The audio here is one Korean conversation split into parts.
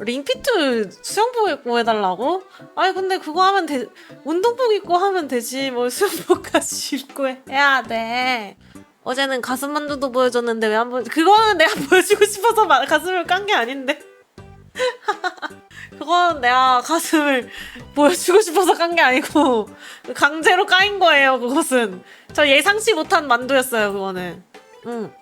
링피트 수영복 입고 해달라고? 아니 근데 그거 하면 돼 운동복 입고 하면 되지. 뭐 수영복까지 입고 해야 돼. 어제는 가슴 만두도 보여줬는데 왜한번 그거는 내가 보여주고 싶어서 마- 가슴을 깐 게 아닌데. 그거는 내가 가슴을 보여주고 싶어서 깐 게 아니고 강제로 까인 거예요 그것은. 저 예상치 못한 만두였어요 그거는. 응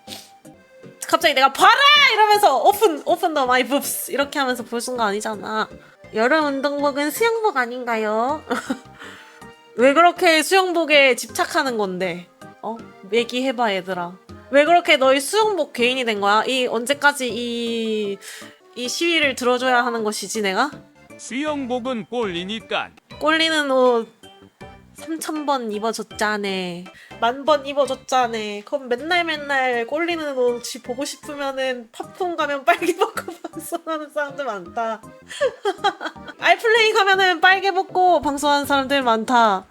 갑자기 내가 봐라! 이러면서 오픈 오픈 더 마이 붐스 이렇게 하면서 보여준 거 아니잖아. 여름 운동복은 수영복 아닌가요? 왜 그렇게 수영복에 집착하는 건데? 어? 얘기해봐 얘들아. 왜 그렇게 너희 수영복 개인이 된 거야? 이 언제까지 이 이 시위를 들어줘야 하는 것이지 내가? 수영복은 꼴리니까. 꼴리는 옷 3,000번 입어줬자네. 만 번 입어줬자네. 그럼 맨날 맨날 꼴리는 옷이 보고 싶으면은 팝콘 가면 빨개 벗고 방송하는 사람들 많다. 알플레이 가면은 빨개 벗고 방송하는 사람들 많다.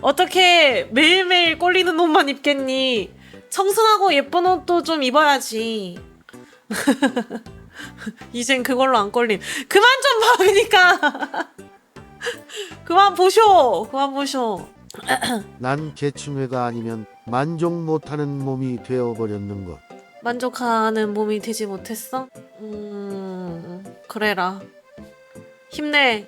어떻게 매일매일 꼴리는 옷만 입겠니? 청순하고 예쁜 옷도 좀 입어야지. 이젠 그걸로 안 꼴림. 그만 좀 봐, 그니까. 그만 보쇼. 그만 보쇼. 난 개충회가 아니면 만족 못하는 몸이 되어버렸는 것. 만족하는 몸이 되지 못했어? 음, 그래라. 힘내.